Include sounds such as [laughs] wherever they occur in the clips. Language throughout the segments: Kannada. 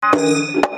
Música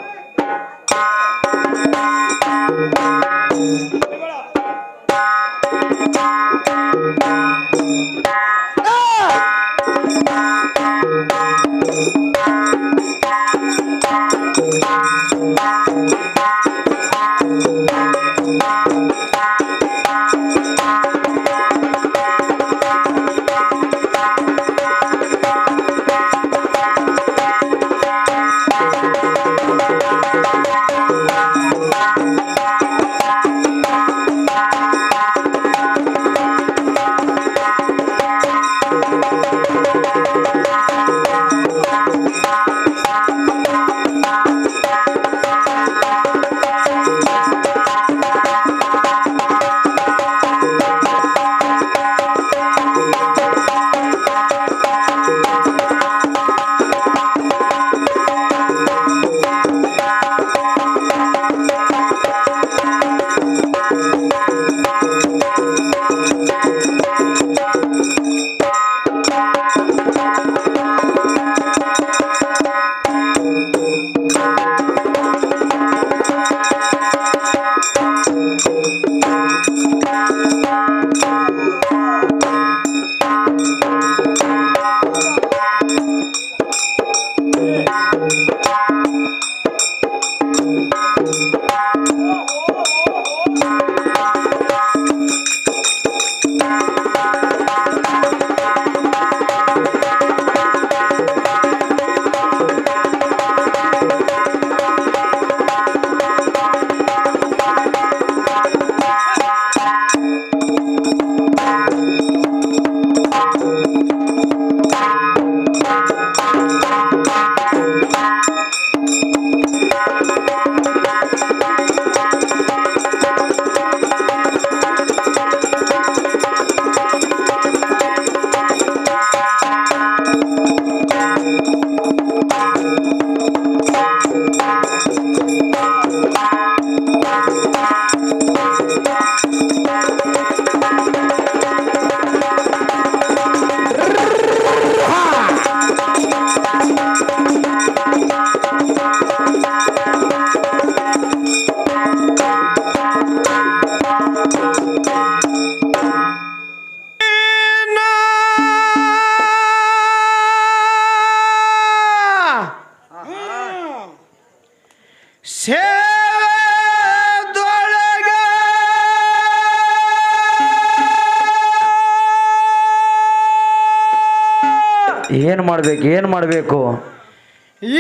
ಏನು ಮಾಡ್ಬೇಕು ಏನು ಮಾಡಬೇಕು?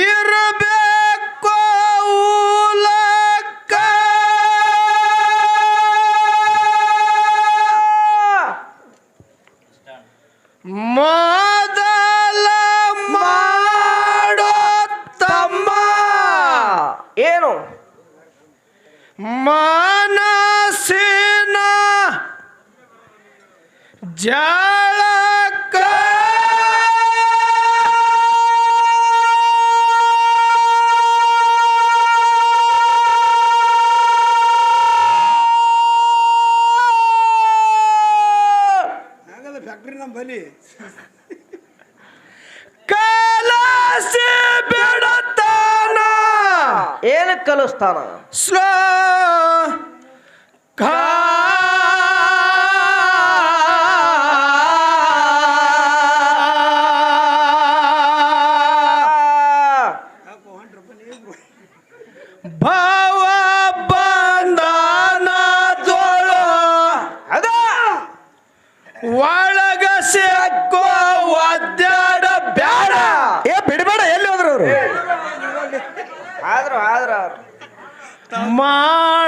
ಇರಬೇಕು ಉಲಕ ಮೊದಲ ಮಾಡೋ ತಮ್ಮ. ಏನು? ಮನಸಿನ ಜಳಕ ಕಲಿಸ್ತಾನ. ಸ್ಲೋ ಆದ್ರು ಆದ್ರ ಮಾಡ್ತಾನೋ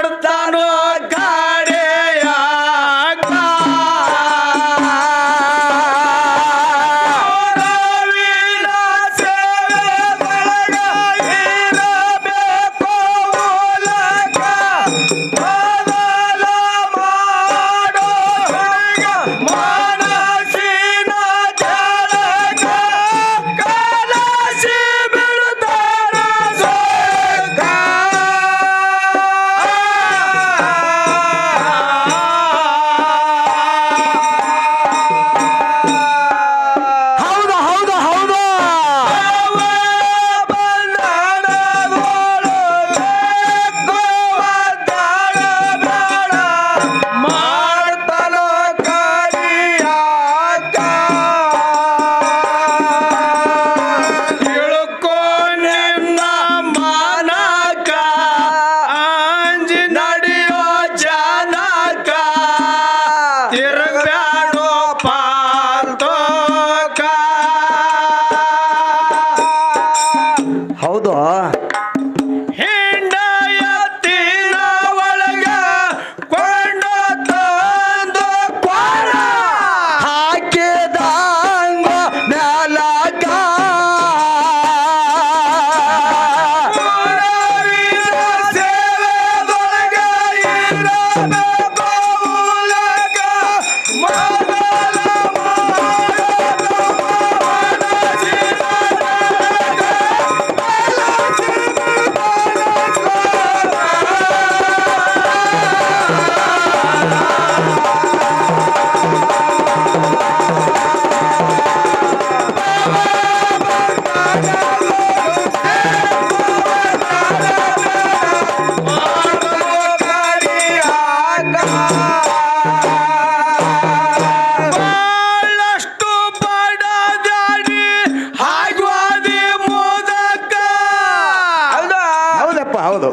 ಹೌದು.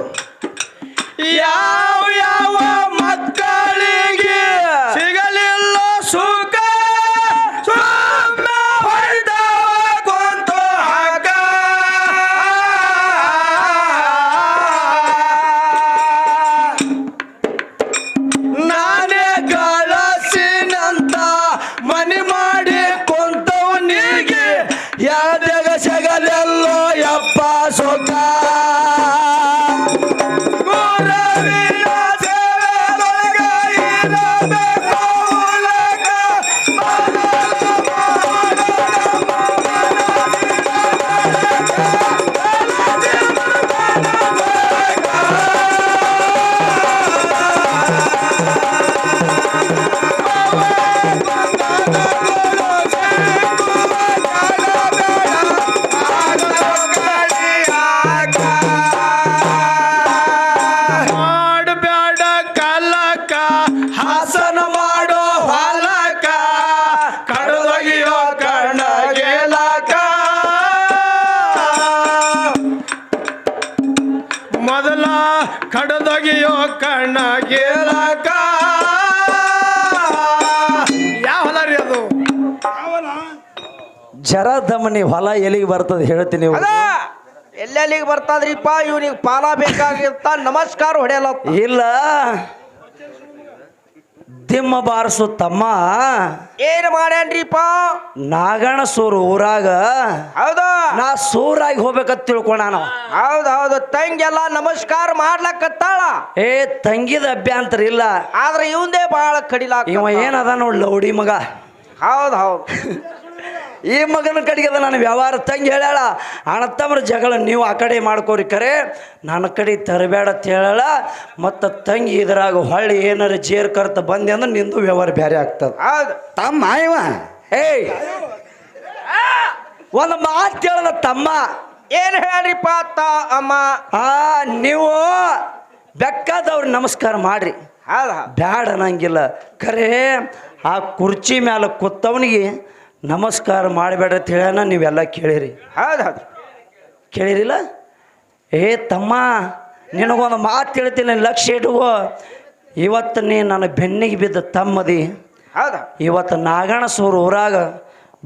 ದಮನಿ ಹೊಲ ಎಲ್ಲಿಗೆ ಬರ್ತದೆ ಹೇಳ್ತೀನಿ ಇವ್ರು. ಅದ ಎಲ್ಲೆಲ್ಲಿಗೆ ಬರ್ತದ್ರಿಪ್ಪ ಇವ್ನಿಗೆ ಪಾಲ ಬೇಕಾಗಿರ್ತ ನಮಸ್ಕಾರ ಹೊಡೆಯಲ್ಲ ಇಲ್ಲ. ದಿಮ್ಮ ಬಾರಿಸು ತಮ್ಮ. ಏನ್ ಮಾಡ್ಯಾನ್ರಿಪ್ಪ? ನಾಗಣ ಸೂರು ಊರಾಗ. ಹೌದು. ನಾ ಸೂರಾಗಿ ಹೋಗ್ಬೇಕಂತ ತಿಳ್ಕೊಂಡ ನಾವು ಹೌದು ಹೌದು. ತಂಗೆಲ್ಲ ನಮಸ್ಕಾರ ಮಾಡ್ಲಕತ್ತಾಳ. ಏ ತಂಗಿದ ಅಭ್ಯಂತರ ಇಲ್ಲ. ಆದ್ರೆ ಇವಂದೇ ಬಹಳ ಕಡಿಲಾಕ ಇವ ಏನದ ನೋಡ್ ಲೌಡಿ ಮಗ. ಹೌದು ಹೌದು. [laughs] ಈ ಮಗನ ಕಡೆಗೆ ನಾನು ನನ್ನ ವ್ಯವಹಾರ ತಂಗಿ ಹೇಳ್ಯಾಳ ಅಣ್ಣತಮ್ಮರ ಜಗಳ ನೀವು ಆ ಕಡೆ ಮಾಡ್ಕೋರಿ ಕರೆ ನನ್ನ ಕಡೆ ತರಬೇಡ ಅಂತ ಹೇಳಾಳ ಮತ್ತು ತಂಗಿ ಇದ್ರಾಗ ಹೊಳ್ಳಿ ಏನಾರು ಜೇರ್ ಕರ್ತ ಬಂದೆ ಅಂದ್ರೆ ನಿಂದು ವ್ಯವಹಾರ ಬೇರೆ ಆಗ್ತದೆ. ಹೌದು. ತಮ್ಮ ಇವ ಏಯ್ ಒಂದು ಮಾತು ಹೇಳದ ತಮ್ಮ. ಏನು ಹೇಳ್ರಿಪ್ಪ ತಾ ಅಮ್ಮ? ಆ ನೀವು ಬೆಕ್ಕಾದವ್ರು ನಮಸ್ಕಾರ ಮಾಡ್ರಿ. ಬ್ಯಾಡ ಅನ್ನಂಗಿಲ್ಲ. ಖರೆ ಆ ಕುರ್ಚಿ ಮ್ಯಾಲ ಕೂತವನಿಗೆ ನಮಸ್ಕಾರ ಮಾಡಬೇಡ ಅಂತ ಹೇಳ್ಯಾನ ನೀವೆಲ್ಲ ಕೇಳಿರಿ. ಹೌದು ಹೌದು. ಕೇಳಿರಿಲ್ಲ? ಏ ತಮ್ಮ ನಿನಗೊಂದು ಮಾತು ಹೇಳ್ತೀನಿ ಲಕ್ಷ್ಯ ಇಟ್ಕೋ ಇವತ್ತು ನೀ ನನ್ನ ಬೆನ್ನಿಗೆ ಬಿದ್ದ ತಮ್ಮದಿ. ಹೌದು ಇವತ್ತು ನಾಗಣಸೂರು ಊರಾಗ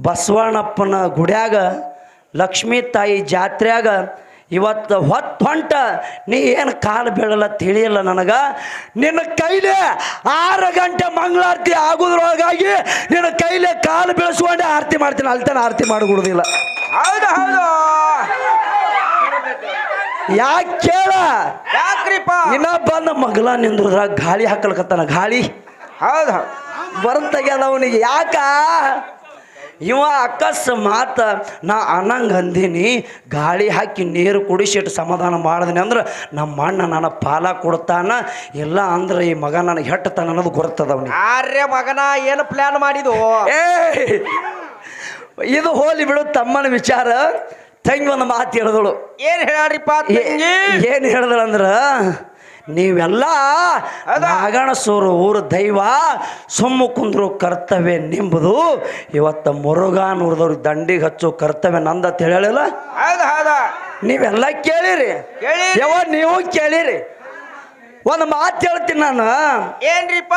ಬಸವಣ್ಣಪ್ಪನ ಗುಡ್ಯಾಗ ಲಕ್ಷ್ಮೀ ತಾಯಿ ಜಾತ್ರ್ಯಾಗ ಇವತ್ತು ಹೊತ್ತು ಹೊಂಟ ನೀ ಏನು ಕಾಲು ಬೀಳಲ್ಲ ತಿಳಿಯಲ್ಲ ನನಗೆ? ನಿನ್ನ ಕೈಲೇ ಆರು ಗಂಟೆ ಮಂಗಳಾರತಿ ಆಗೋದ್ರೊಳಗಾಗಿ ನಿನ್ನ ಕೈಲೇ ಕಾಲು ಬೀಳಿಸ್ಕೊಂಡೆ ಆರತಿ ಮಾಡ್ತೀನಿ. ಅಲ್ತಾನೆ ಆರತಿ ಮಾಡಿಕೊಡೋದಿಲ್ಲ. ಹೌದು ಹೌದು. ಯಾಕೆ ಕೇಳ? ಯಾಕ್ರಿಪ್ಪ? ಇನ್ನ ಬಂದ ಮಗಲ ನಿಂದ್ರದಾಗ ಗಾಳಿ ಹಾಕಲ್ಕತ್ತಾನ ಗಾಳಿ? ಹೌದು ಬರ್ತಾಗ್ಯದ ಬರ್ತಗ್ಯದ ಅವನಿಗೆ ಯಾಕ? ಇವ ಅಕಸ್ಮಾತ್ ನಾ ಅನ್ನಂಗೆ ಅಂದೀನಿ ಗಾಳಿ ಹಾಕಿ ನೀರು ಕುಡಿಸಿಟ್ಟು ಸಮಾಧಾನ ಮಾಡಿದ್ನಿ ಅಂದ್ರೆ ನಮ್ಮ ಅಣ್ಣ ನನ್ನ ಪಾಲ ಕೊಡ್ತಾನ ಇಲ್ಲ ಅಂದ್ರೆ ಈ ಮಗ ನನಗೆ ಹೆಟ್ಟತಾನ ಅನ್ನೋದು ಗೊತ್ತದ ಅವನಿಗೆ ಆರ್ಯ ಮಗನ ಏನು ಪ್ಲಾನ್ ಮಾಡಿದು ಏ ಇದು ಹೋಲಿ ಬಿಡು ತಮ್ಮನ ವಿಚಾರ ತಂಗಿ ಒಂದು ಮಾತು ಹೇಳಿದಳು. ಏನು ಹೇಳಿ ತಂಗಿ? ಏನು ಹೇಳಿದಳಂದ್ರ ನೀವೆಲ್ಲ? ನಾಗಣಸೂರು ಊರು ದೈವ ಸುಮ್ಮ ಕುಂದ್ರು ಕರ್ತವ್ಯ ನಿಂಬುದು ಇವತ್ತು ಮುರುಘಾನ್ ಊರ್ದವ್ರಿಗೆ ದಂಡಿಗೆ ಹಚ್ಚು ಕರ್ತವ್ಯ ನಂದ ಹೇಳಿಲ್ಲ ಹೌದು ನೀವೆಲ್ಲ ಕೇಳಿರಿ. ಯಾವ ನೀವು ಕೇಳಿರಿ. ಒಂದು ಮಾತು ಹೇಳ್ತೀನಿ ನಾನು. ಏನ್ರಿಪ್ಪ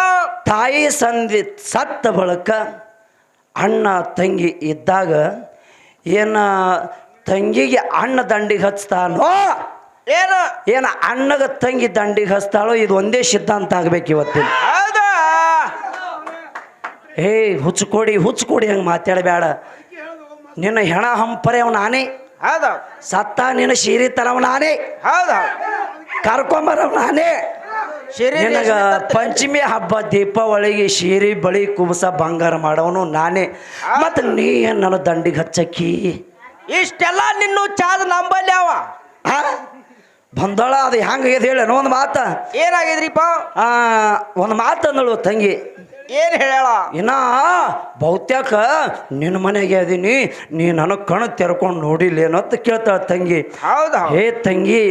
ತಾಯಿ ಸಂಧಿ ಸತ್ತ ಬಳಕ ಅಣ್ಣ ತಂಗಿ ಇದ್ದಾಗ ಏನ ತಂಗಿಗೆ ಅಣ್ಣ ದಂಡಿಗೆ ಹಚ್ತಾನೋ? ಏನು? ಏನ ಅಣ್ಣಗ ತಂಗಿ ದಂಡಿಗೆ ಹಸ್ತಾಳೋ ಇದು ಒಂದೇ ಸಿದ್ಧಾಂತ ಆಗ್ಬೇಕು ಇವತ್ತಿನ. ಹೌದಾ? ಕೊಡಿ ಹುಚ್ಚು ಕೊಡಿ ಹಂಗೆ ಮಾತಾಡಬೇಡ. ನಿನ್ನ ಹೆಣ ಹಂಪರೆ ಅವ್ ನಾನೇ. ಹೌದಾ. ಸತ್ತ ನಿನ್ನ ಶೀರಿತನವ್ ನಾನೇ. ಹೌದಾ. ಕರ್ಕೊಂಬರವ್ ನಾನೇ. ಶಿರಿ ನಿನಗ ಪಂಚಮಿ ಹಬ್ಬ ದೀಪಾವಳಿಗೆ ಶೀರಿ ಬಳಿ ಕುಬಸ ಬಂಗಾರ ಮಾಡವನು ನಾನೇ. ಮತ್ತೆ ನೀ ಏನ್ ನನ್ನ ದಂಡಿಗೆ ಹಚ್ಚಕ್ಕಿ ಇಷ್ಟೆಲ್ಲ ನಿನ್ನ ಚಾದ ನಂಬಲ್ಲಿ ಅವ? ಬಂದಳ ಅದು ಹೆಂಗಾಗ್ಯದ ಹೇಳ ಒಂದು ಮಾತ. ಏನಾಗಿದ್ರಿಪ್ಪ? ಆ ಒಂದು ಮಾತು ಅಂದಳು ತಂಗಿ. ಏನು ಹೇಳ ಇನ್ನ ಬಹುತೇಕ ನಿನ್ನ ಮನೆಗೆ ಅದೀನಿ ನೀ ನನಗೆ ಕಣ್ಣು ತೆರ್ಕೊಂಡು ನೋಡಿಲ್ಲೇನೋ ಅಂತ ಕೇಳ್ತಾಳ ತಂಗಿ. ಹೌದಾ ಏ ತಂಗಿ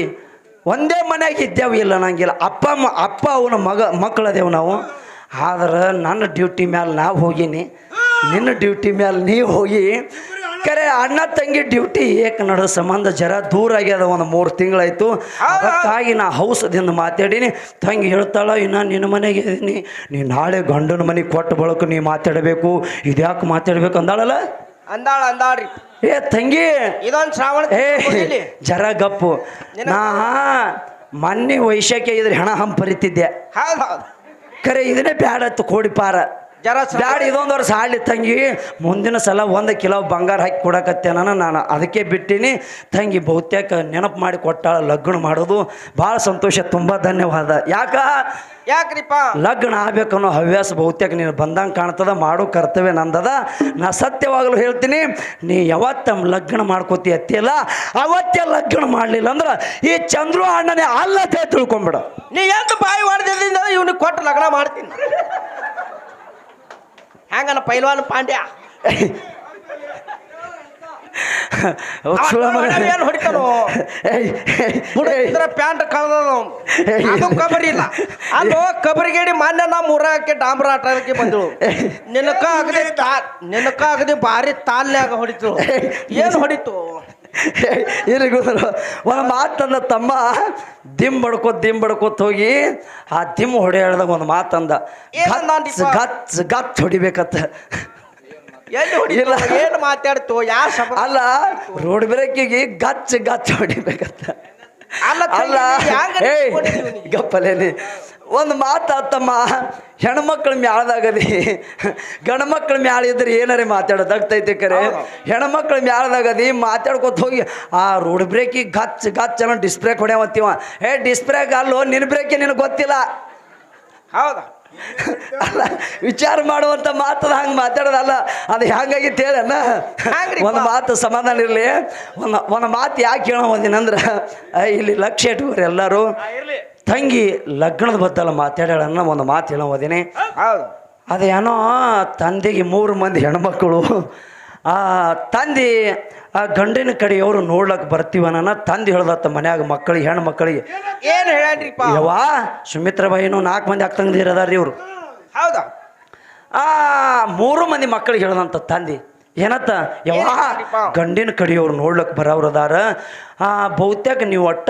ಒಂದೇ ಮನೆಯಾಗ ಇದ್ದೇವು ಇಲ್ಲ ನಂಗಿಲ್ಲ. ಅಪ್ಪ ಅಪ್ಪ ಅವನ ಮಗ ಮಕ್ಕಳದೇವು ನಾವು. ಆದ್ರೆ ನನ್ನ ಡ್ಯೂಟಿ ಮ್ಯಾಲೆ ನಾವು ಹೋಗೀನಿ. ನಿನ್ನ ಡ್ಯೂಟಿ ಮ್ಯಾಲೆ ನೀವು ಹೋಗಿ ಕರೆ ಅಣ್ಣ ತಂಗಿ ಡ್ಯೂಟಿ ಏಕ ನಡ ಸಂಬಂಧ ಜರ ದೂರ ಆಗ್ಯದ ಒಂದು ಮೂರು ತಿಂಗಳಾಯ್ತು. ಅದಕ್ಕಾಗಿ ನಾ ಹೌಸದಿಂದ ಮಾತಾಡೀನಿ. ತಂಗಿ ಹೇಳ್ತಾಳ ಇನ್ನು ನಿನ್ನ ಮನೆಗೆ ಇದೀನಿ ನೀ ನಾಳೆ ಗಂಡನ ಮನೆ ಕೊಟ್ಟ ಬಳಕ ನೀ ಮಾತಾಡಬೇಕು ಇದ್ಯಾಕೆ ಮಾತಾಡ್ಬೇಕು ಅಂದಾಳಲ್ಲ? ಅಂದಾಳ ಅಂದಾಳ್ರಿ. ಏ ತಂಗಿ. ಇದೊಂದು ಶ್ರಾವಣ ಏ ಜರ ಗಪ್ಪು. ನಾ ಮೊನ್ನೆ ವೈಶಾಖ ಇದ್ರೆ ಹೆಣ ಹಂಪರಿತಿದ್ದೆ ಪರಿತಿದ್ದೆ ಹೌದ್ ಖರೆ ಇದನ್ನೇ ಬ್ಯಾಡತ್ತು ಕೋಡಿಪಾರ ಬ್ಯಾಡ ಇದೊಂದು ವರ್ಷ ಹಾಳಿ ತಂಗಿ ಮುಂದಿನ ಸಲ ಒಂದು ಕಿಲೋ ಬಂಗಾರ ಹಾಕಿ ಕೊಡಕತ್ತೇನ ನಾನು ಅದಕ್ಕೆ ಬಿಟ್ಟಿನಿ. ತಂಗಿ ಬಹುತೇಕ ನೆನಪು ಮಾಡಿ ಕೊಟ್ಟಾಳ ಲಗ್ನ ಮಾಡೋದು ಭಾಳ ಸಂತೋಷ ತುಂಬ ಧನ್ಯವಾದ. ಯಾಕ? ಯಾಕ್ರಿಪ್ಪ? ಲಗ್ನ ಆಗ್ಬೇಕನ್ನೋ ಹವ್ಯಾಸ ಬಹುತೇಕ ನೀನು ಬಂದಂಗೆ ಕಾಣ್ತದ ಮಾಡೋ ಕರ್ತವ್ಯ ನಂದದ. ನಾ ಸತ್ಯವಾಗಲು ಹೇಳ್ತೀನಿ ನೀ ಯಾವತ್ತ ಲಗ್ನ ಮಾಡ್ಕೋತಿ ಅತ್ತಿಯಲ್ಲ ಅವತ್ತೇ ಲಗ್ನ ಮಾಡಲಿಲ್ಲ ಅಂದ್ರೆ ಈ ಚಂದ್ರು ಅಣ್ಣನೇ ಅಲ್ಲದೆ ತಿಳ್ಕೊಂಬಿಡ. ನೀ ಎಂತ ಬಾಯಿ ಮಾಡಿದ್ರಿಂದ ಇವನಿಗೆ ಕೊಟ್ಟು ಲಗ್ನ ಮಾಡ್ತೀನಿ. ಹೆಂಗನ ಪೈಲ್ವಾನ್ ಪಾಂಡ್ಯ? ಏನು ಹೊಡಿತಾನೋ ಪ್ಯಾಂಟ್ ಕಳ್ದ ಅದು ಕಬರಿ ಇಲ್ಲ ಅಲ್ಲೋ ಕಬರಿಗೇಡಿ ಮಾನ್ಯ ನಮ್ಮ ಊರಾಗಕ್ಕೆ ಡಾಂಬ್ರ ಆಟಕ್ಕೆ ಬಂದಳು. ನಿನಕ ಅಗದಿ ತಾ ನಿನಕ ಆಗದೆ ಭಾರಿ ತಾಲ್ನ್ಯಾಗ ಹೊಡಿತು. ಏನ್ ಹೊಡಿತು? [laughs] ಇಲ್ಲಿ ಗೊತ್ತಲ್ಲ? ಒಂದು ಮಾತಂದ ತಮ್ಮ ದಿಮ್ ಬಡ್ಕೋತ್ ದಿಮ್ ಬಡ್ಕೋತ್ ಹೋಗಿ ಆ ದಿಮ್ ಹೊಡೆಯಾಡ್ದಾಗ ಒಂದು ಮಾತಂದ ಗಚ್? ಗಚ್ ಗಚ್ ಹೊಡಿಬೇಕತ್ತ ಇಲ್ಲ. ಏನ್ ಮಾತಾಡ್ತು? ಯಾ ಶಬ್ದ ಅಲ್ಲ ರೋಡ್ ಬ್ರೇಕಿಗೆ ಗಚ್ ಗಚ್ ಹೊಡಿಬೇಕತ್ತ ಅಲ್ಲ ಏಯ್ ಗಪ್ಪಲೇನಿ ಒಂದು ಮಾತಾತಮ್ಮ ಹೆಣ್ಮಕ್ಳು ಮ್ಯಾಳ್ದಾಗದಿ ಗಂಡ್ಮಕ್ಳ ಮ್ಯಾಳ ಇದ್ರೆ ಏನಾರೇ ಮಾತಾಡೋದಾಗ್ತೈತಿ ಕರೆ? ಹೆಣ್ಮಕ್ಳು ಮ್ಯಾಳ್ದಾಗದಿ ಮಾತಾಡ್ಕೊತ ಹೋಗಿ ಆ ರೋಡ್ ಬ್ರೇಕಿಗೆ ಗಚ್ ಗಚ್ ಅನ್ನೋ ಡಿಸ್ಬ್ರೇಕ್ ಹೊಡ್ಯಾವತ್ತೀವ ಏ ಡಿಸ್ಬ್ರೇಕ್ ಅಲ್ಲೋ ನಿನ್ನ ಬ್ರೇಕೇ ನಿನಗೆ ಗೊತ್ತಿಲ್ಲ. ಹೌದಾ? ಅಲ್ಲ ವಿಚಾರ ಮಾಡುವಂತ ಮಾತದ ಹಂಗೆ ಮಾತಾಡೋದಲ್ಲ ಅದು ಹೆಂಗಾಗಿತ್ತು ಹೇಳಣ್ಣ? ಒಂದು ಮಾತು ಸಮಾಧಾನ ಇರಲಿ. ಒಂದು ಒಂದು ಮಾತು ಯಾಕೆ ಕೇಳೋ ಒಂದಿನಂದ್ರೆ ಇಲ್ಲಿ ಲಕ್ಷ್ಯ ಇಟ್ಕೋರಿ ಎಲ್ಲರೂ. ತಂಗಿ ಲಗ್ನದ ಬದ್ದಲ್ಲ ಮಾತಾಡ್ಯಾಳನ್ನ ಒಂದು ಮಾತು ಹೇಳೋ ಓದಿನಿ ಅದೇನೋ ತಂದೆಗೆ ಮೂರು ಮಂದಿ ಹೆಣ್ಮಕ್ಕಳು ಆ ತಂದೆ ಆ ಗಂಡಿನ ಕಡೆಯವರು ನೋಡ್ಲಕ್ಕೆ ಬರ್ತೀವನ ತಂದು ಹೇಳ್ದತ್ತ ಮನ್ಯಾಗ ಮಕ್ಕಳಿಗೆ ಹೆಣ್ಣು ಮಕ್ಕಳಿಗೆ. ಏನು ಹೇಳ್ಯಾನ್ರಿಪ್ಪ? ಯವ್ವಾ ಸುಮಿತ್ರ ಬಾಯಿನೂ ನಾಲ್ಕು ಮಂದಿ ಅಕ್ಕಂದಿರು ಅದಾರ್ರಿ ಇವರು. ಹೌದಾ? ಆ ಮೂರು ಮಂದಿ ಮಕ್ಕಳಿಗೆ ಹೇಳ್ದಂತ ತಂದೆ. ಏನತ್ತ? ಯಾವ? ಗಂಡಿನ ಕಡೆಯವ್ರು ನೋಡ್ಲಕ್ಕೆ ಬರೋರು ಅದಾರ ಬಹುತೇಕ ನೀವು ಒಟ್ಟ,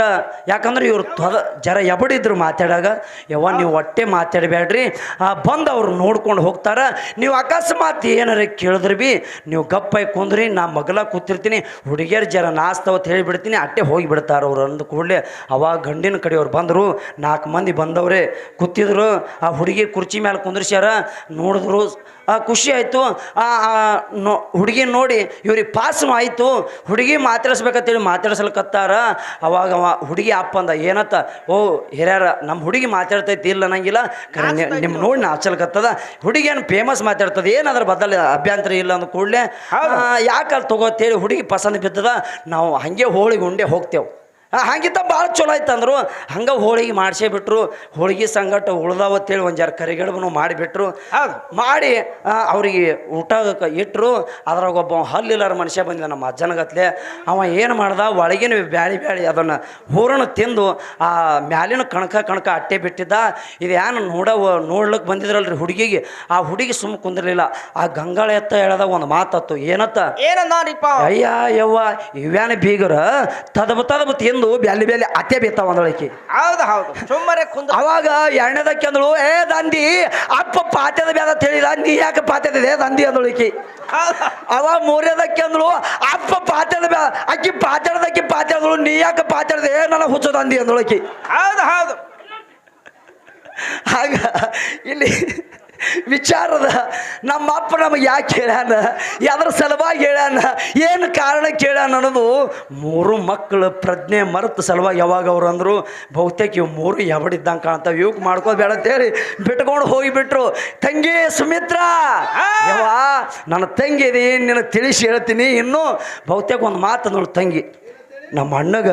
ಯಾಕಂದ್ರೆ ಇವ್ರು ತೊದ ಜರ ಎಬಡಿದ್ರು ಮಾತಾಡಾಗ ಯವ್ವ ನೀವು ಒಟ್ಟೆ ಮಾತಾಡಬೇಡ್ರಿ ಆ ಬಂದು ಅವ್ರು ನೋಡ್ಕೊಂಡು ಹೋಗ್ತಾರ. ನೀವು ಅಕಸ್ಮಾತ್ ಏನಾರ ಕೇಳಿದ್ರು ಬಿ, ನೀವು ಗಪ್ಪಾಗಿ ಕುಂದ್ರಿ, ನಾ ಮಗಲ ಕೂತಿರ್ತೀನಿ, ಹುಡುಗಿಯರು ಜರ ನಾಸ್ತವತ್ತು ಹೇಳಿಬಿಡ್ತೀನಿ, ಅಟ್ಟೆ ಹೋಗಿ ಬಿಡ್ತಾರ ಅವ್ರು ಅಂದ ಕೂಡಲೇ. ಅವಾಗ ಗಂಡಿನ ಕಡೆಯವ್ರು ಬಂದರು, ನಾಲ್ಕು ಮಂದಿ ಬಂದವ್ರೆ, ಕೂತಿದ್ರು. ಆ ಹುಡುಗಿ ಕುರ್ಚಿ ಮೇಲೆ ಕುಂದ್ರಿಸ್ಯಾರ, ನೋಡಿದ್ರು ಖುಷಿ ಆಯಿತು. ಹುಡುಗಿ ನೋಡಿ, ಇವ್ರಿಗೆ ಪಾಸ್ ಆಯಿತು. ಹುಡುಗಿ ಮಾತಾಡಿಸ್ಬೇಕಂತೇಳಿ ಮಾತಾಡ್ಸಲ್ಕತ್ತಾರ ಅವಾಗ ಅವ ಹುಡುಗಿ ಅಪ್ಪ ಅಂದ ಏನತ್ತ? ಓ ಹಿರಿಯರ ನಮ್ಮ ಹುಡುಗಿ ಮಾತಾಡ್ತೈತಿ ಇಲ್ಲ ಅನ್ನಂಗಿಲ್ಲ ಕರೆ ನಿಮ್ಮ ನೋಡಿ ನಾಚಲ್ಕತ್ತದ. ಹುಡುಗಿ ಏನು ಫೇಮಸ್ ಮಾತಾಡ್ತದೆ ಏನಾದ್ರ ಬದಲ ಅಭ್ಯಂತರ ಇಲ್ಲ ಅಂದ ಕೂಡಲೇ ಯಾಕೆ ಅಲ್ಲಿ ತಗೋತೇಳಿ ಹುಡುಗಿ ಪಸಂದ್ ಬಿದ್ದದ. ನಾವು ಹಂಗೆ ಹೋಳಿಗೆ ಉಂಡೆ ಹೋಗ್ತೇವೆ. ಹಂಗಿತ್ತ ಭಾಳ ಚಲೋ ಆಯ್ತು ಅಂದರು ಹಂಗೆ ಹೋಳಿಗೆ ಮಾಡಿಸೇ ಬಿಟ್ರು. ಹೋಳಿಗೆ ಸಂಗಟ ಉಳ್ದಾವತ್ತೇಳಿ ಒಂದು ಜರ ಕರಿಗಡಬನು ಮಾಡಿಬಿಟ್ರು. ಮಾಡಿ ಅವರಿಗೆ ಅವ್ರಿಗೆ ಊಟ ಇಟ್ಟರು ಅದ್ರಾಗ ಒಬ್ಬ ಹಲ್ಲಿಲ್ಲಾರ ಮನುಷ್ಯ ಬಂದಿದ್ದ ನಮ್ಮ ಅಜ್ಜನಗತ್ಲೆ ಅವ ಏನು ಮಾಡ್ದ? ಒಳಗಿನ ಬ್ಯಾಳಿ ಬ್ಯಾಳಿ ಅದನ್ನು ಹೂರಣ ತಿಂದು ಆ ಮ್ಯಾಲಿನ ಕಣಕ ಕಣಕ ಅಟ್ಟೆ ಬಿಟ್ಟಿದ್ದ. ಇದು ಏನು ನೋಡ ನೋಡ್ಲಿಕ್ಕೆ ಬಂದಿದ್ರಲ್ರಿ ಹುಡುಗಿಗೆ? ಆ ಹುಡುಗಿ ಸುಮ್ಮ ಕುಂದಿರಲಿಲ್ಲ. ಆ ಗಂಗಾಳ ಎತ್ತ ಹೇಳ್ದ ಒಂದು ಮಾತತ್ತು. ಏನತ್ತ? ಏನಪ್ಪ ಅಯ್ಯ ಯವ್ವ ಇವ್ಯಾನ ಬೀಗರ ತದಬ ತದಬ ತಿಂದು ಅಂದ್ಲು ಬ್ಯಾಲಿ ಬ್ಯಾಲಿ ಅತ್ತೆ ಬೀತಾವ ಅಂದಳಕಿ ಹೌದು ಹೌದು. ಸುಮ್ಮನೆ ಕುಂದ. ಅವಾಗ ಎರಡನೇದಕ್ಕೆ ಅಂದಳು ಏ ದಂದಿ ಅಪ್ಪ ಪಾತ್ಯದ ಬ್ಯಾದ ತಿಳಿದ ನೀ ಯಾಕೆ ಪಾತ್ಯದ ಇದೆ ದಂದಿ ಅಂದಳಕಿ ಅವ ಮೂರನೇದಕ್ಕೆ ಅಂದಳು ಅಪ್ಪ ಪಾತ್ಯದ ಬ್ಯಾ ಅಕ್ಕಿ ಪಾತ್ಯದಕ್ಕಿ ಪಾತ್ಯದಳು ನೀ ಯಾಕೆ ಪಾತ್ಯದ ಏ ನನ್ನ ಹುಚ್ಚು ದಂದಿ ಅಂದಳಕಿ ಹೌದು ಹೌದು. ಆಗ ಇಲ್ಲಿ ವಿಚಾರದ ನಮ್ಮ ಅಪ್ಪ ನಮಗೆ ಯಾಕೆ ಹೇಳ್ಯಾನ? ಯಾವ್ದ್ರ ಸಲುವಾಗಿ ಹೇಳ್ಯಾನ? ಏನು ಕಾರಣ ಕೇಳ್ಯಾನ ಅನ್ನೋದು ಮೂರು ಮಕ್ಕಳು ಪ್ರಜ್ಞೆ ಮರೆತು ಸಲುವಾಗಿ ಯಾವಾಗ ಅವ್ರು ಅಂದರು ಬಹುತೇಕ ಇವು ಮೂರು ಯಾವಡಿದ್ದಂಗೆ ಕಾಣ್ತಾವೆ. ಇವಕ್ಕೆ ಮಾಡ್ಕೋಬೇಡ ಅಂತೇಳಿ ಬಿಟ್ಕೊಂಡು ಹೋಗಿಬಿಟ್ರು. ತಂಗಿ ಸುಮಿತ್ರ! ಯವ್ವ ನನ್ನ ತಂಗಿ ಇದೆ ನಿನಗೆ ತಿಳಿಸಿ ಹೇಳ್ತೀನಿ. ಇನ್ನು ಬಹುತೇಕ ಒಂದು ಮಾತು ನೋಡು ತಂಗಿ. ನಮ್ಮ ಅಣ್ಣಗ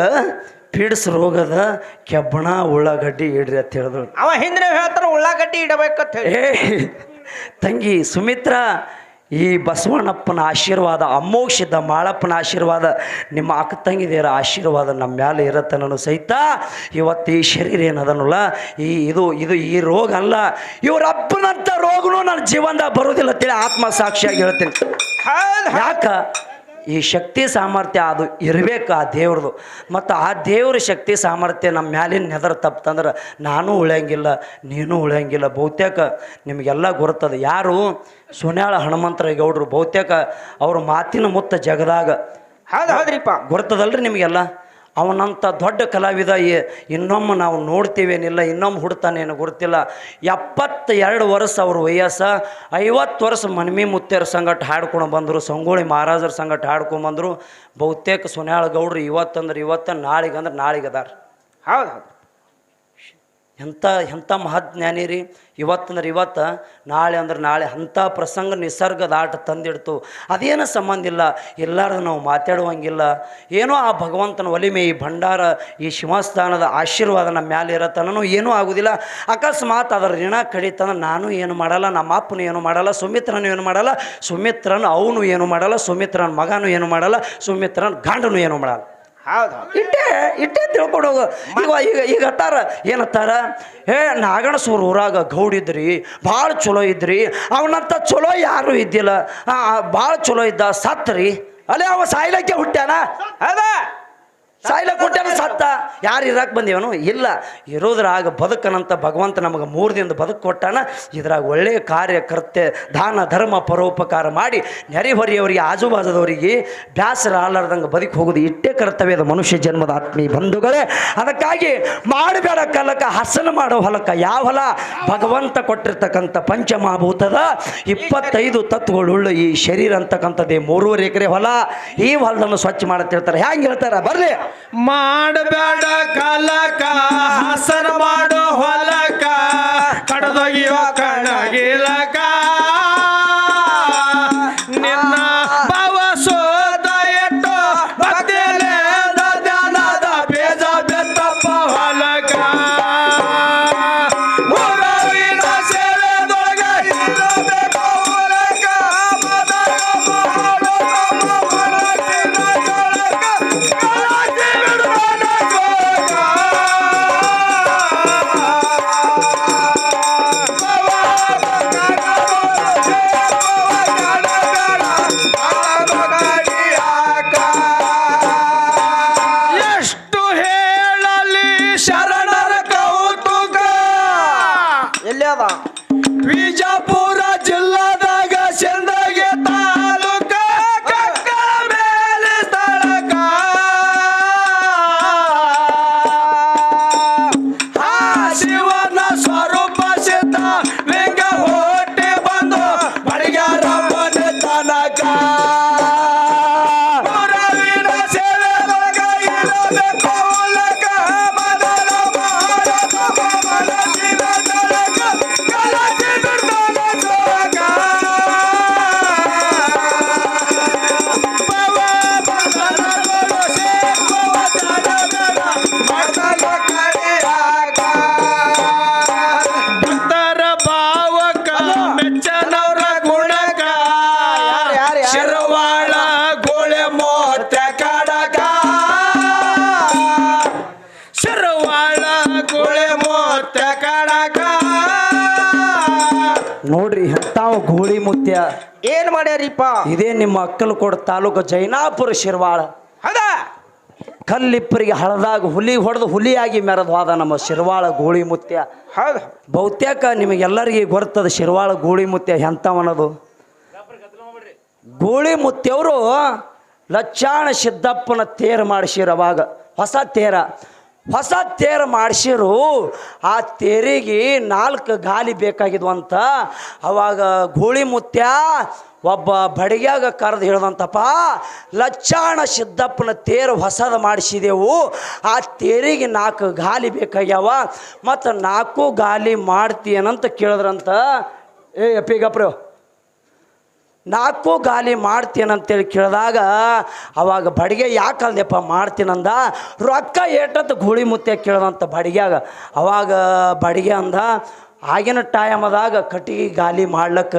ಪೀಡ್ಸ್ ರೋಗದ ಕೆಬ್ಬಣ ಉಳ್ಳಾಗಡ್ಡಿ ಇಡ್ರಿ ಅಂತ ಹೇಳಿದ್ರು. ಅವ ಹಿಂದೆ ಹೇಳ್ತಾರ ಉಳ್ಳಾಗಡ್ಡಿ ಇಡಬೇಕಂತ ಹೇಳಿ. ಏ ತಂಗಿ ಸುಮಿತ್ರ ಈ ಬಸವಣ್ಣಪ್ಪನ ಆಶೀರ್ವಾದ ಅಮೋಕ್ಷದ ಮಾಳಪ್ಪನ ಆಶೀರ್ವಾದ ನಿಮ್ಮ ಅಕ್ಕ ತಂಗಿದಿಯರ ಆಶೀರ್ವಾದ ನಮ್ಮ ಮ್ಯಾಲೆ ಇರತ್ತೆ ನಾನು ಸಹಿತ ಇವತ್ತು ಈ ಶರೀರ ಏನದನಲ್ಲ ಈ ಇದು ಇದು ಈ ರೋಗ ಅಲ್ಲ. ಇವರಪ್ಪನಂಥ ರೋಗನೂ ನನ್ನ ಜೀವನದಾಗ ಬರೋದಿಲ್ಲ ಅಂತೇಳಿ ಆತ್ಮ ಸಾಕ್ಷಿಯಾಗಿ ಹೇಳ್ತೀನಿ. ಯಾಕ? ಈ ಶಕ್ತಿ ಸಾಮರ್ಥ್ಯ ಅದು ಇರಬೇಕು ಆ ದೇವ್ರದು. ಮತ್ತು ಆ ದೇವ್ರ ಶಕ್ತಿ ಸಾಮರ್ಥ್ಯ ನಮ್ಮ ಮ್ಯಾಲಿನ ನೆದರ್ ತಪ್ಪಂದ್ರೆ ನಾನು ಉಳಿಯಂಗಿಲ್ಲ ನೀನು ಉಳಿಯಂಗಿಲ್ಲ. ಬಹುತೇಕ ನಿಮಗೆಲ್ಲ ಗುರುತದ ಯಾರು ಸುನ್ಯಾಳ ಹನುಮಂತರ ಗೌಡ್ರು ಬಹುತೇಕ ಅವ್ರ ಮಾತಿನ ಮುತ್ತ ಜಗದಾಗ ಹೌದು ಹೌದ್ರಿಪ್ಪ. ಗುರ್ತದಲ್ರಿ ನಿಮಗೆಲ್ಲ? ಅವನಂಥ ದೊಡ್ಡ ಕಲಾವಿದ ಇನ್ನೊಮ್ಮೆ ನಾವು ನೋಡ್ತೀವೇನಿಲ್ಲ, ಇನ್ನೊಮ್ಮೆ ಹುಡ್ತಾನೇನು ಗೊತ್ತಿಲ್ಲ. ಎಪ್ಪತ್ತೆರಡು ವರ್ಷ ಅವ್ರ ವಯಸ್ಸ, ಐವತ್ತು ವರ್ಷ ಮನ್ಮಿ ಮುತ್ತೇರ ಸಂಗಟ ಹಾಡ್ಕೊಂಡು ಬಂದರು ಸಂಗೋಳಿ ಮಹಾರಾಜರ ಸಂಗಟ ಹಾಡ್ಕೊಂಡು ಬಂದರು. ಬಹುತೇಕ ಸುನ್ಯಾಳ ಗೌಡ್ರು ಇವತ್ತಂದ್ರೆ ಇವತ್ತ ನಾಳೆಗೆ ಅಂದ್ರೆ ನಾಳೆಗೆ ಅದಾರ ಹೌದು ಹೌದು. ಎಂಥ ಎಂಥ ಮಹಾಜ್ಞಾನಿ ರೀ ಇವತ್ತಂದ್ರೆ ಇವತ್ತು, ನಾಳೆ ಅಂದ್ರೆ ನಾಳೆ ಅಂಥ ಪ್ರಸಂಗ ನಿಸರ್ಗದ ಆಟ ತಂದಿಡ್ತು. ಅದೇನು ಸಂಬಂಧ ಇಲ್ಲ. ಎಲ್ಲರೂ ನಾವು ಮಾತಾಡುವಂಗಿಲ್ಲ. ಏನೋ ಆ ಭಗವಂತನ ಒಲಿಮೆ, ಈ ಭಂಡಾರ, ಈ ಶಿವಸ್ಥಾನದ ಆಶೀರ್ವಾದ ನಮ್ಮ ಮ್ಯಾಲೆ ಇರತ್ತನೂ ಏನೂ ಆಗೋದಿಲ್ಲ. ಅಕಸ್ಮಾತ್ ಅದರ ಋಣ ಕಡಿತಂದ್ರೆ ನಾನು ಏನು ಮಾಡಲ್ಲ, ನಮ್ಮ ಅಪ್ಪನು ಏನು ಮಾಡಲ್ಲ, ಸುಮಿತ್ರನು ಏನು ಮಾಡಲ್ಲ, ಸುಮಿತ್ರನ ಅವನು ಏನು ಮಾಡಲ್ಲ, ಸುಮಿತ್ರನ ಮಗನೂ ಏನು ಮಾಡಲ್ಲ, ಸುಮಿತ್ರನ ಗಂಡನು ಏನು ಮಾಡಲ್ಲ. ಹೌದು. ಇಟ್ಟೇ ಇಟ್ಟೆ ಇಟ್ಟೆ ತಿಳ್ಕೊಂಡು ಹೋಗು. ಈಗ ಈಗ ಈಗ ಅತ್ತಾರ ಏನತ್ತಾರ ಹೇ ನಾಗಣಸೂರ್ ಊರಾಗ ಗೌಡಿದ್ರಿ ಭಾಳ ಚಲೋ ಇದ್ರಿ. ಅವನಂತ ಚಲೋ ಯಾರು ಇದ್ದಿಲ್ಲ. ಭಾಳ ಚಲೋ ಇದ್ದ ಸತ್ರಿ. ಅಲ್ಲೇ ಅವ ಸಾಯ್ಲಕ್ಕೆ ಹುಟ್ಟ್ಯಾನ? ಹೌದಾ. ಸಾಯ್ಲಕ್ಕೆ ಕೊಟ್ಟಾನ ಸತ್ತ. ಯಾರು ಇರಾಕ್ ಬಂದೇವನು? ಇಲ್ಲ. ಇರೋದ್ರಾಗ ಬದುಕನಂತ ಭಗವಂತ ನಮಗೆ ಮೂರು ದಿನದ ಬದುಕು ಕೊಟ್ಟಾನ ಇದ್ರಾಗ ಒಳ್ಳೆಯ ಕಾರ್ಯ ಕರ್ತ್ಯ ದಾನ, ಧರ್ಮ, ಪರೋಪಕಾರ ಮಾಡಿ ನೆರೆಹೊರೆಯವರಿಗೆ, ಆಜುಬಾಜುದವರಿಗೆ ಬ್ಯಾಸರ ಆಲಾರ್ದಂಗೆ ಬದುಕಿ ಹೋಗೋದು ಇಟ್ಟೇ ಕರ್ತವ್ಯದ ಮನುಷ್ಯ ಜನ್ಮದ ಆತ್ಮೀಯ ಬಂಧುಗಳೇ. ಅದಕ್ಕಾಗಿ ಮಾಡಬೇಡ ಕಲಕ, ಹಸನ ಮಾಡೋ ಹೊಲಕ. ಯಾವ ಹೊಲ? ಭಗವಂತ ಕೊಟ್ಟಿರ್ತಕ್ಕಂಥ ಪಂಚಮಹಾಭೂತದ ಇಪ್ಪತ್ತೈದು ತತ್ವಗಳುಳ್ಳ ಈ ಶರೀರ ಅಂತಕ್ಕಂಥದ್ದೇ ಮೂರುವರೆ ಎಕರೆ ಹೊಲ. ಈ ಹೊಲದನ್ನು ಸ್ವಚ್ಛ ಮಾಡತ್ತಿರ್ತಾರೆ. ಹ್ಯಾಂಗೆ ಹೇಳ್ತಾರೆ? ಬರ್ರಿ ಮಾಡಬೇಡ ಕಲಕ ಹಸನ ಮಾಡೋ ಹೊಲಕ ಕಡದೊಗಿಯೋ ಕಣಗಿಲಕ. ಇರಬೇಕು ಗೋಳಿ ಮುತ್ಯ. ಏನ್ ಮಾಡ್ಯಾರಿಪ್ಪ? ಇದೇ ನಿಮ್ಮ ಅಕ್ಕಲಕೋಟ ತಾಲೂಕು ಜೈನಾಪುರ ಶಿರ್ವಾಳ. ಹೌದಾ? ಕಲ್ಲಿಪ್ಪರಿಗೆ ಹಳದಾಗ ಹುಲಿ ಹೊಡೆದು ಹುಲಿಯಾಗಿ ಮೆರೆದು ಹೋದ ನಮ್ಮ ಶಿರ್ವಾಳ ಗೋಳಿ ಮುತ್ಯ. ಹೌದು. ಬಹುತೇಕ ನಿಮಗೆಲ್ಲರಿಗೆ ಗೊತ್ತದ ಶಿರ್ವಾಳ ಗೋಳಿ ಮುತ್ಯ ಎಂಥವನದು? ಗೋಳಿ ಮುತ್ಯವರು ಲಚ್ಚಾಣ ಸಿದ್ದಪ್ಪನ ತೇರು ಮಾಡಿಸಿರವಾಗ ಹೊಸ ತೇರ. ಹೊಸ ತೇರು ಮಾಡಿಸಿರು. ಆ ತೇರಿಗೆ ನಾಲ್ಕು ಗಾಲಿ ಬೇಕಾಗಿದ್ವು ಅಂತ ಅವಾಗ ಗೋಳಿ ಮುತ್ಯ ಒಬ್ಬ ಬಡಿಗ್ಯಾಗ ಕರೆದು ಹೇಳ್ದಂತಪ್ಪ, ಲಚ್ಚಾಣ ಸಿದ್ದಪ್ಪನ ತೇರು ಹೊಸದು ಮಾಡಿಸಿದೆವು. ಆ ತೇರಿಗೆ ನಾಲ್ಕು ಗಾಲಿ ಬೇಕಾಗ್ಯಾವ. ಮತ್ತು ನಾಲ್ಕು ಗಾಲಿ ಮಾಡ್ತೀಯನಂತ ಕೇಳಿದ್ರಂತ. ಏ ಅಪ್ಪಿಗಪ್ರು ನಾಲ್ಕು ಗಾಲಿ ಮಾಡ್ತೀನಂತೇಳಿ ಕೇಳಿದಾಗ, ಅವಾಗ ಬಡಿಗೆ ಯಾಕಲ್ದೆಪ್ಪ ಮಾಡ್ತೀನಂದ? ರೊಕ್ಕ ಏಟಂತ ಗೂಳಿ ಮುತ್ತೆ ಕೇಳ್ದಂತ ಬಡಿಗ್ಯಾಗ. ಅವಾಗ ಬಡಿಗೆ ಅಂದ, ಆಗಿನ ಟೈಮದಾಗ ಕಟ್ಟಿಗೆ ಗಾಲಿ ಮಾಡ್ಲಕ್ಕ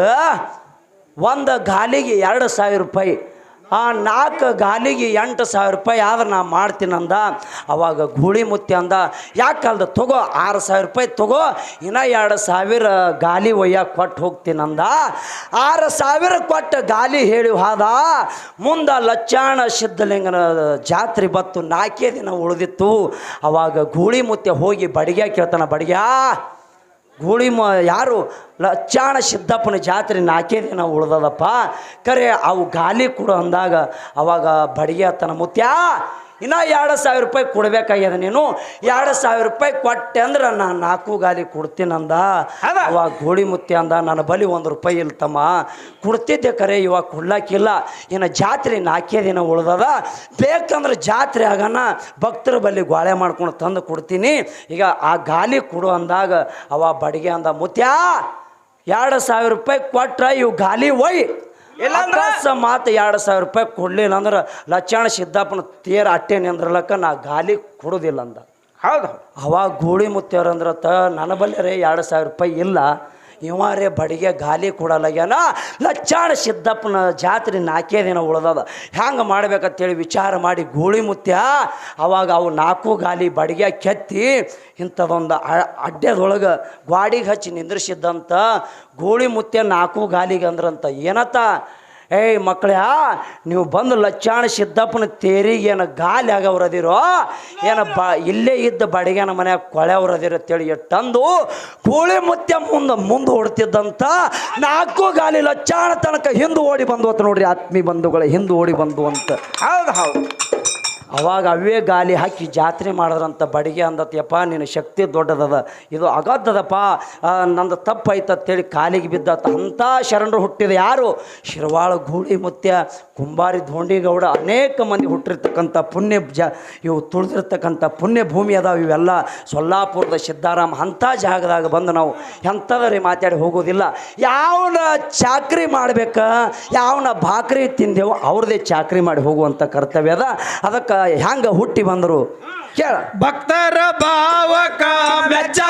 ಒಂದು ಗಾಲಿಗೆ ಎರಡು ಸಾವಿರ ರೂಪಾಯಿ ಆ ನಾಲ್ಕು ಗಾಲಿಗೆ ಎಂಟು ಸಾವಿರ ರೂಪಾಯಿ ಆದ್ರೆ ನಾ ಮಾಡ್ತೀನಂದ ಅವಾಗ ಗೂಳಿ ಮುತ್ತಿ ಅಂದ ಯಾಕಲ್ದ ತಗೋ, ಆರು ಸಾವಿರ ರೂಪಾಯಿ ತಗೋ, ಇನ್ನ ಎರಡು ಸಾವಿರ ಗಾಲಿ ಒಯ್ಯ ಕೊಟ್ಟು ಹೋಗ್ತೀನಂದ ಆರು ಸಾವಿರ ಕೊಟ್ಟು ಗಾಲಿ ಹೇಳಿ ಹಾದ. ಮುಂದೆ ಲಚ್ಚಾಣ ಸಿದ್ಧಲಿಂಗನ ಜಾತ್ರೆ ಬತ್ತು ನಾಲ್ಕೇ ದಿನ ಉಳಿದಿತ್ತು. ಅವಾಗ ಗೂಳಿ ಮುತ್ತೆ ಹೋಗಿ ಬಡಿಗೆ ಕೇಳ್ತಾನ ಬಡಿಗ್ಯಾ ಗೂಳಿ ಮ, ಯಾರು? ಲಚ್ಚಾಣ ಸಿದ್ದಪ್ಪನ ಜಾತ್ರೆ ನಾಲ್ಕೇ ದಿನ ಉಳ್ದದಪ್ಪ. ಕರೆ, ಅವು ಗಾಲಿ ಕೊಡು ಅಂದಾಗ ಅವಾಗ ಬಡಿಗೆ ತನ್ನ ಮುತ್ಯ ಇನ್ನ ಎರಡು ಸಾವಿರ ರೂಪಾಯಿ ಕೊಡ್ಬೇಕಾಗ್ಯದ ನೀನು? ಎರಡು ಸಾವಿರ ರೂಪಾಯಿ ಕೊಟ್ಟೆ ಅಂದ್ರೆ ನಾನು ನಾಲ್ಕು ಗಾಲಿ ಕೊಡ್ತೀನಂದ. ಅದ. ಅವಾಗ ಗೋಳಿ ಮುತ್ತೆ ಅಂದ ನನ್ನ ಬಲಿ ಒಂದು ರೂಪಾಯಿ ಇಲ್ಲ ತಮ್ಮ. ಕೊಡ್ತಿದ್ದೆ ಕರೆ ಇವಾಗ ಕೊಡ್ಲಾಕಿಲ್ಲ. ಇನ್ನು ಜಾತ್ರೆ ನಾಲ್ಕೇ ದಿನ ಉಳ್ದದ. ಬೇಕಂದ್ರೆ ಜಾತ್ರೆ ಆಗನ ಭಕ್ತರ ಬಲ್ಲಿ ಗೋಳೆ ಮಾಡ್ಕೊಂಡು ತಂದು ಕೊಡ್ತೀನಿ. ಈಗ ಆ ಗಾಲಿ ಕೊಡು ಅಂದಾಗ ಅವ ಬಡಿಗೆ ಅಂದ ಮುತ್ಯ ಎರಡು ಸಾವಿರ ರೂಪಾಯಿ ಕೊಟ್ರ ಇವು ಗಾಲಿ ಒಯ್. ಇಲ್ಲಾಂದ್ರ? ಅಕಸ್ಮಾತ್ ಮಾತು ಎರಡು ಸಾವಿರ ರೂಪಾಯಿ ಕೊಡ್ಲಿಲ್ಲ ಅಂದ್ರೆ ಲಕ್ಷಣ ಸಿದ್ದಪ್ಪನ ತೇರ ಅಟ್ಟೆ ಅಂದ್ರಲಕ್ಕ ನಾ ಗಾಲಿ ಕೊಡೋದಿಲ್ಲ ಅಂದ ಹೌದು ಅವಾಗ ಗೋಳಿ ಮುತ್ಯರಂದ್ರ ತ ನನ್ನ ಬಲ್ಲೆ ರೀ ಎರಡು ಸಾವಿರ ರೂಪಾಯಿ ಇಲ್ಲ ಇವ ರೇ ಬಡಿಗೆ ಗಾಲಿ ಕೊಡಲಾಗ್ಯಾನ? ಲಚ್ಚಾಣ ಸಿದ್ದಪ್ಪನ ಜಾತ್ರೆ ನಾಲ್ಕೇ ದಿನ ಉಳ್ದದ. ಹ್ಯಾಂಗೆ ಮಾಡ್ಬೇಕಂತೇಳಿ ವಿಚಾರ ಮಾಡಿ ಗೋಳಿ ಮುತ್ಯ. ಅವಾಗ ಅವು ನಾಲ್ಕು ಗಾಲಿ ಬಡಿಗೆ ಕೆತ್ತಿ ಇಂಥದೊಂದು ಅಡ್ಡದೊಳಗೆ ಗ್ವಾಡಿಗೆ ಹಚ್ಚಿ ನಿಂದ್ರಿಸಿದ್ದಂಥ ಗೋಳಿ ಮುತ್ಯ ನಾಲ್ಕು ಗಾಲಿಗೆ ಅಂದ್ರಂತ ಏನತ್ತ? ಏಯ್ ಮಕ್ಕಳ, ನೀವು ಬಂದು ಲಚ್ಚಾಣ ಸಿದ್ದಪ್ಪನ ತೇರಿಗೆ ಏನು ಗಾಲಿ ಆಗವ್ರದಿರೋ, ಏನು ಬ ಇಲ್ಲೇ ಇದ್ದ ಬಡಿಗೆನ ಮನ್ಯಾಗ ಕೊಳೆವ್ರದಿರೋ ಅಂತೇಳಿ ತಂದು ಕೋಳಿ ಮುತ್ಯ ಮುಂದೆ ಮುಂದೆ ಓಡ್ತಿದ್ದಂತ ನಾಲ್ಕು ಗಾಲಿ ಲಚ್ಚಾಣ ತನಕ ಹಿಂದೆ ಓಡಿ ಬಂದು ಅಂತ ನೋಡ್ರಿ ಆತ್ಮೀ ಬಂಧುಗಳ, ಹಿಂದೆ ಓಡಿ ಬಂದು ಅಂತ. ಹೌದು ಹೌದು. ಅವಾಗ ಅವೇ ಗಾಲಿ ಹಾಕಿ ಜಾತ್ರೆ ಮಾಡಿದ್ರಂತ ಬಡಿಗೆ ಅಂದತ್ಯಪ್ಪ ನಿನ್ನ ಶಕ್ತಿ ದೊಡ್ಡದದ, ಇದು ಅಗದ್ದದಪ್ಪ ನಂದು ತಪ್ಪಾಯ್ತಂತೇಳಿ ಕಾಲಿಗೆ ಬಿದ್ದತ್ತ ಅಂಥ ಶರಣರು ಹುಟ್ಟಿದ ಯಾರು? ಶಿರವಾಳ, ಗೂಳಿ, ಮುತ್ಯ, ಕುಂಬಾರಿ, ಧೋಂಡಿಗೌಡ ಅನೇಕ ಮಂದಿ ಹುಟ್ಟಿರ್ತಕ್ಕಂಥ ಪುಣ್ಯ ಜ, ಇವು ತುಳಿದಿರ್ತಕ್ಕಂಥ ಪುಣ್ಯ ಭೂಮಿ ಅದಾವ ಇವೆಲ್ಲ. ಸೊಲ್ಲಾಪುರದ ಸಿದ್ದಾರಾಮ ಅಂಥ ಜಾಗದಾಗ ಬಂದು ನಾವು ಎಂಥದ್ರಿ ಮಾತಾಡಿ ಹೋಗೋದಿಲ್ಲ. ಯಾವನ ಚಾಕ್ರಿ ಮಾಡ್ಬೇಕು, ಯಾವನ ಭಾಕ್ರಿ ತಿಂದೆವು ಅವ್ರದ್ದೇ ಚಾಕ್ರಿ ಮಾಡಿ ಹೋಗುವಂಥ ಕರ್ತವ್ಯ ಅದ. ಅದಕ್ಕೆ ಹೆಂಗೆ ಹುಟ್ಟಿ ಬಂದರು ಕೇಳ. ಭಕ್ತರ ಭಾವಕ ಮೆಚ್ಚನವ್ರ